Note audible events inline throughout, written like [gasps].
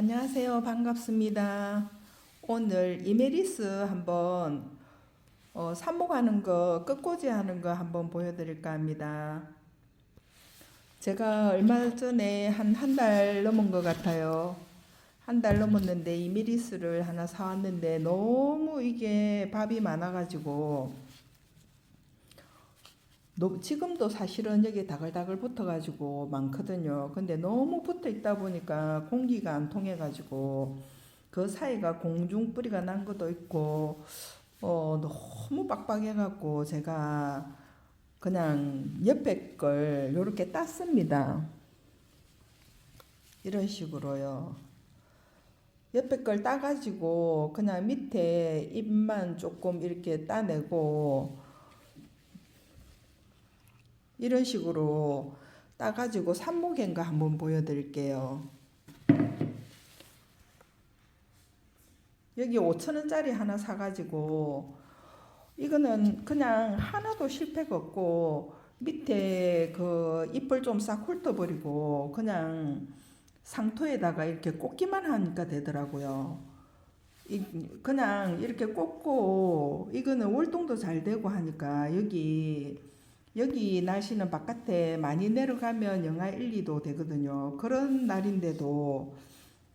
안녕하세요. 반갑습니다. 오늘 이메리스 한번 어, 삽목하는 거, 끝꽂이 하는 거 한번 보여드릴까 합니다. 제가 얼마 전에 한 한 달 넘은 것 같아요. 한 달 넘었는데 이메리스를 하나 사왔는데 너무 이게 밥이 많아가지고 너- 지금도 사실은 여기 다글다글 붙어가지고 많거든요. 근데 너무 붙어 있다 보니까 공기가 안 통해가지고 그 사이가 공중 뿌리가 난 것도 있고 어 너무 빡빡해갖고 제가 그냥 옆에 걸 요렇게 땄습니다. 이런 식으로요. 옆에 걸 따가지고 그냥 밑에 잎만 조금 이렇게 따내고 이런 식으로 따가지고 산모갱가 한번 보여드릴게요. 여기 5천원짜리 하나 사가지고 이거는 그냥 하나도 실패가 없고 밑에 그 잎을 좀 싹 훑어버리고 그냥 상토에다가 이렇게 꽂기만 하니까 되더라고요. 이, 그냥 이렇게 꽂고 이거는 월동도 잘 되고 하니까 여기 여기 날씨는 바깥에 많이 내려가면 영하 1, 2도 되거든요. 그런 날인데도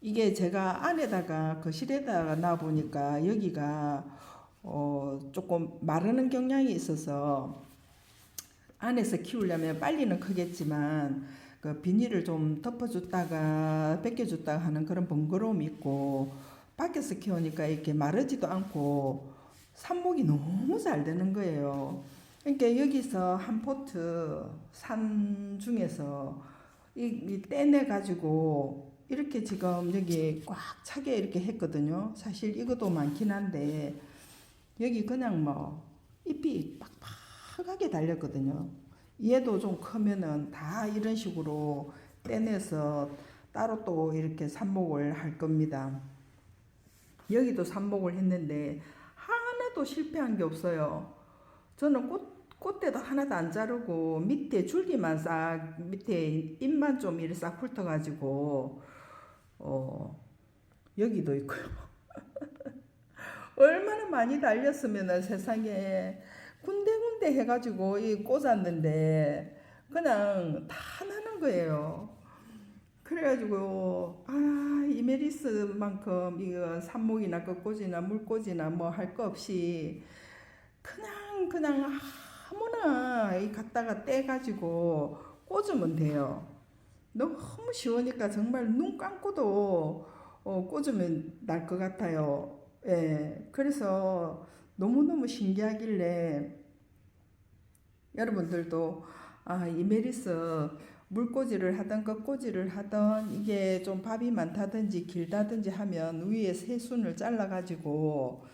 이게 제가 안에다가 거실에다가 놔 보니까 여기가 어 조금 마르는 경향이 있어서 안에서 키우려면 빨리는 크겠지만 그 비닐을 좀 덮어줬다가 벗겨줬다가 하는 그런 번거로움이 있고 밖에서 키우니까 이렇게 마르지도 않고 삽목이 너무 잘 되는 거예요. 그러니까 여기서 한 포트 산 중에서 이, 이 떼내 가지고 이렇게 지금 여기 꽉 차게 이렇게 했거든요. 사실 이것도 많긴 한데 여기 그냥 뭐 잎이 빡빡하게 달렸거든요. 얘도 좀 크면은 다 이런 식으로 떼내서 따로 또 이렇게 삽목을 할 겁니다. 여기도 삽목을 했는데 하나도 실패한 게 없어요. 저는 꽃 꽃대도 하나도 안 자르고 밑에 줄기만 싹 밑에 잎만 좀 이렇게 싹 훑어가지고 어 여기도 있고요. [laughs] 얼마나 많이 달렸으면은 세상에 군데군데 해가지고 이 꽂았는데 그냥 다 나는 거예요. 그래가지고 아 이메리스만큼 이거 삽목이나 끝꽂이나 물꽂이나 뭐 할 거 없이 그냥 그냥 아무나 이 갖다가 떼가지고 꽂으면 돼요. 너무 쉬우니까 정말 눈 감고도 어, 꽂으면 날 것 같아요. 예, 그래서 너무너무 신기하길래 여러분들도 아, 이메리스 물꽂이를 하던 끝꽂이를 하던 이게 좀 밥이 많다든지 길다든지 하면 위에 새순을 잘라가지고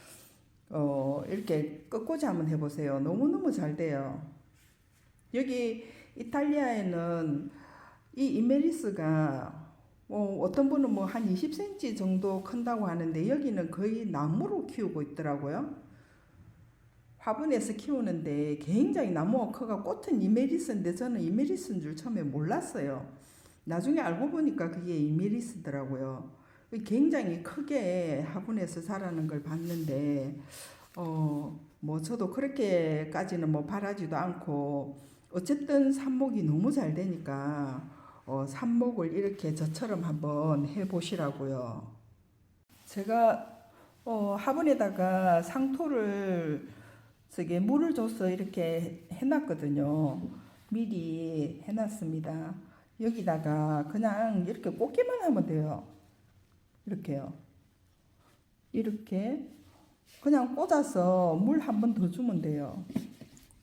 어, 이렇게 끝꽂이 한번 해보세요. 너무너무 잘 돼요. 여기 이탈리아에는 이 이메리스가 뭐 어떤 분은 뭐 한 20cm 정도 큰다고 하는데 여기는 거의 나무로 키우고 있더라고요. 화분에서 키우는데 굉장히 나무가 커가 꽃은 이메리스인데 저는 이메리스인 줄 처음에 몰랐어요. 나중에 알고 보니까 그게 이메리스더라고요. 굉장히 크게 화분에서 자라는 걸 봤는데 어 뭐 저도 그렇게까지는 뭐 바라지도 않고 어쨌든 삽목이 너무 잘 되니까 어 삽목을 이렇게 저처럼 한번 해 보시라고요. 제가 어 화분에다가 상토를 저기 물을 줘서 이렇게 해놨거든요. 미리 해놨습니다. 여기다가 그냥 이렇게 꽂기만 하면 돼요. 이렇게요. 이렇게 그냥 꽂아서 물 한 번 더 주면 돼요.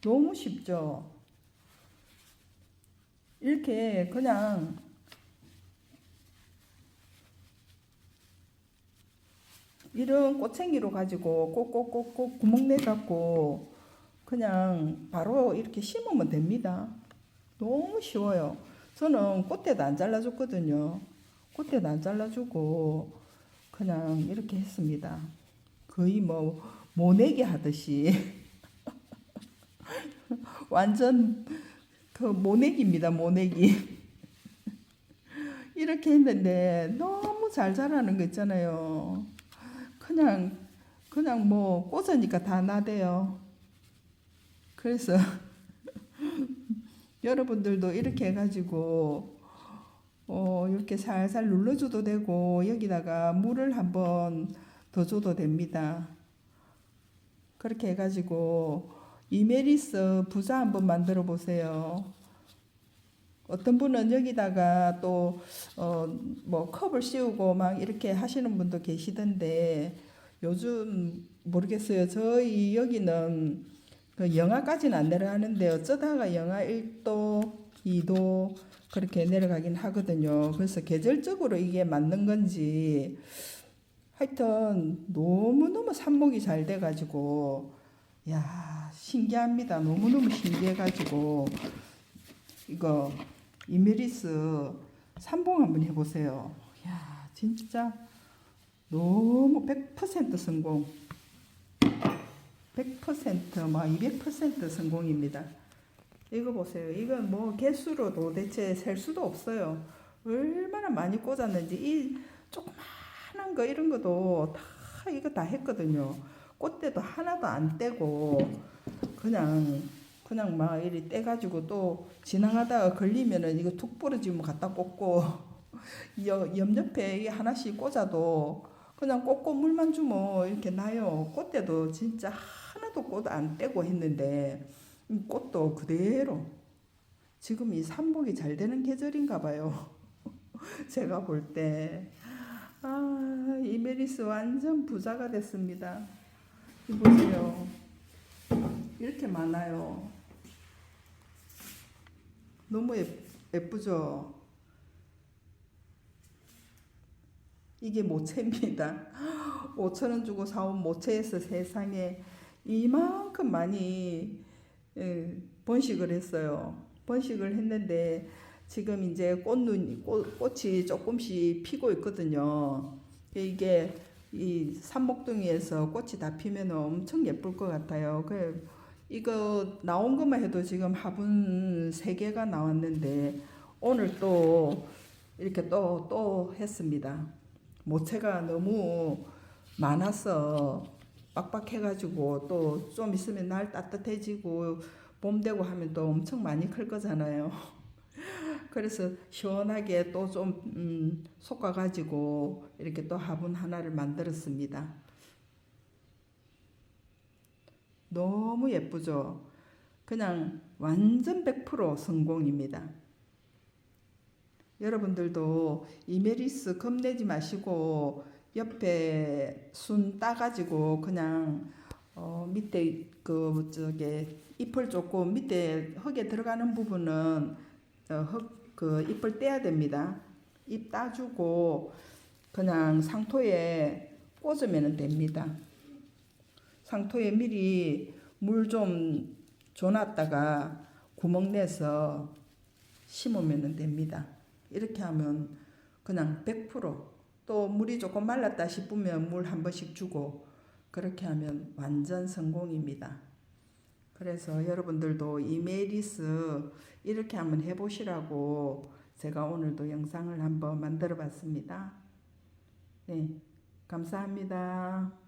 너무 쉽죠? 이렇게 그냥 이런 꼬챙이로 가지고 꼭꼭꼭꼭 구멍 내 갖고 그냥 바로 이렇게 심으면 됩니다. 너무 쉬워요. 저는 꽃대도 안 잘라줬거든요. 꽃대도 안 잘라주고 그냥 이렇게 했습니다. 거의 뭐 모내기 하듯이 [laughs] 완전 그 모내기입니다. 모내기 [laughs] 이렇게 했는데 너무 잘 자라는 거 있잖아요. 그냥 그냥 뭐 꽂으니까 다 나대요. 그래서 [laughs] 여러분들도 이렇게 해가지고 어 이렇게 살살 눌러줘도 되고 여기다가 물을 한번 더 줘도 됩니다. 그렇게 해가지고 이메리스 부자 한번 만들어 보세요. 어떤 분은 여기다가 또, 어, 뭐 컵을 씌우고 막 이렇게 하시는 분도 계시던데 요즘 모르겠어요. 저희 여기는 그 영하까지는 안 내려가는데 어쩌다가 영하 1도, 2도 그렇게 내려가긴 하거든요. 그래서 계절적으로 이게 맞는 건지 하여튼 너무너무 삽목이 잘 돼가지고 야 신기합니다. 너무너무 신기해가지고 이거 이메리스 삼봉 한번 해보세요. 야 진짜 너무 100% 성공. 100%막 200% 성공입니다. 이거 보세요. 이건 뭐 개수로 도대체 셀 수도 없어요. 얼마나 많이 꽂았는지 이 조그마한 거 이런 것도 다 이거 다 했거든요. 꽃대도 하나도 안 떼고 그냥 그냥 막 이리 떼가지고 또 지나가다가 걸리면은 이거 툭 부러지면 갖다 꽂고 [laughs] 옆, 옆옆에 하나씩 꽂아도 그냥 꽂고 물만 주면 이렇게 나요. 꽃대도 진짜 하나도 꽃 안 떼고 했는데 이 꽃도 그대로 지금 이 삼복이 잘 되는 계절인가 봐요. [laughs] 제가 볼 때. 아, 이메리스 완전 부자가 됐습니다. 이 보세요. 이렇게 많아요. 너무 예, 예쁘죠? 이게 모체입니다. [gasps] 5천원 주고 사온 모체에서 세상에 이만큼 많이 예, 번식을 했어요. 번식을 했는데 지금 이제 꽃눈 꽃, 꽃이 조금씩 피고 있거든요. 이게 이 산목둥이에서 꽃이 다 피면 엄청 예쁠 것 같아요. 그 이거 나온 것만 해도 지금 화분 세 개가 나왔는데 오늘 또 이렇게 또또 했습니다. 모체가 너무 많아서 빡빡해가지고 또 좀 있으면 날 따뜻해지고 봄 되고 하면 또 엄청 많이 클 거잖아요. [laughs] 그래서 시원하게 또좀 음, 솎아가지고 이렇게 또 화분 하나를 만들었습니다. 너무 예쁘죠? 그냥 완전 100% 성공입니다. 여러분들도 이메리스 겁내지 마시고 옆에 순 따가지고 그냥 어 밑에 그 저게 잎을 조금 밑에 흙에 들어가는 부분은 어 흙그 잎을 떼야 됩니다. 잎 따주고 그냥 상토에 꽂으면 됩니다. 상토에 미리 물 좀 줘놨다가 구멍 내서 심으면 됩니다. 이렇게 하면 그냥 100% 또 물이 조금 말랐다 싶으면 물 한 번씩 주고 그렇게 하면 완전 성공입니다. 그래서 여러분들도 이메리스 이렇게 한번 해보시라고 제가 오늘도 영상을 한번 만들어 봤습니다. 네, 감사합니다.